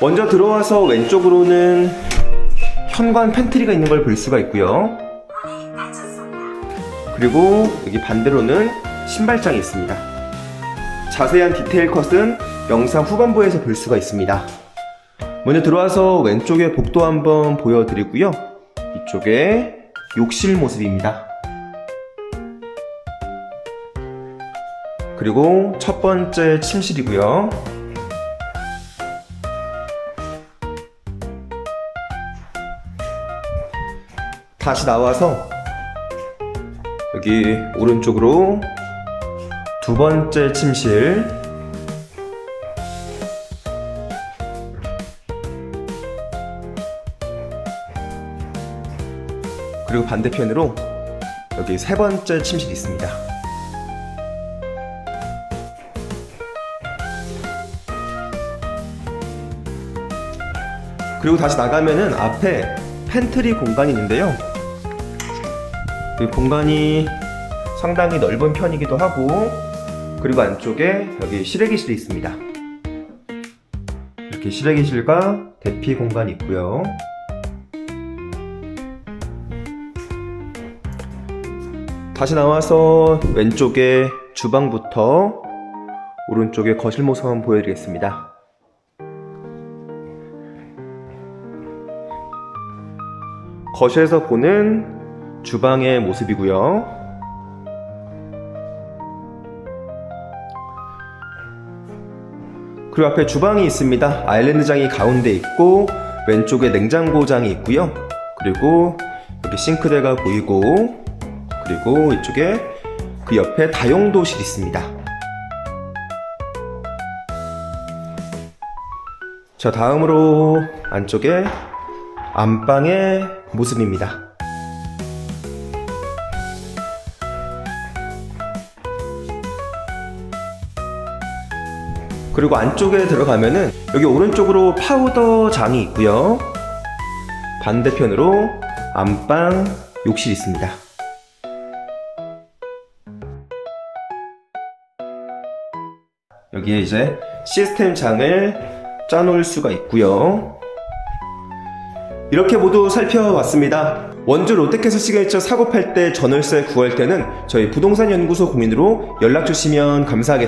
먼저 들어와서 왼쪽으로는 현관 팬트리가 있는 걸 볼 수가 있고요. 그리고 여기 반대로는 신발장이 있습니다. 자세한 디테일 컷은 영상 후반부에서 볼 수가 있습니다. 먼저 들어와서 왼쪽에 복도 한번 보여드리고요. 이쪽에 욕실 모습입니다. 그리고 첫 번째 침실이고요. 다시 나와서 여기 오른쪽으로 두 번째 침실 그리고 반대편으로 여기 세 번째 침실이 있습니다. 그리고 다시 나가면은 앞에 팬트리 공간이 있는데요. 이 공간이 상당히 넓은 편이기도 하고 그리고 안쪽에 여기 실외기실이 있습니다. 이렇게 실외기실과 대피 공간이 있고요. 다시 나와서 왼쪽에 주방부터 오른쪽에 거실 모습 한번 보여드리겠습니다. 거실에서 보는 주방의 모습이고요. 그리고 앞에 주방이 있습니다. 아일랜드장이 가운데 있고 왼쪽에 냉장고장이 있고요. 그리고 여기 싱크대가 보이고 그리고 이쪽에 그 옆에 다용도실이 있습니다. 자, 다음으로 안쪽에 안방의 모습입니다. 그리고 안쪽에 들어가면은 여기 오른쪽으로 파우더 장이 있고요. 반대편으로 안방 욕실이 있습니다. 여기에 이제 시스템 장을 짜놓을 수가 있고요. 이렇게 모두 살펴봤습니다. 원주 롯데캐슬 시그니처 사고 팔 때 전월세 구할 때는 저희 부동산 연구소 공인으로 연락 주시면 감사하겠습니다.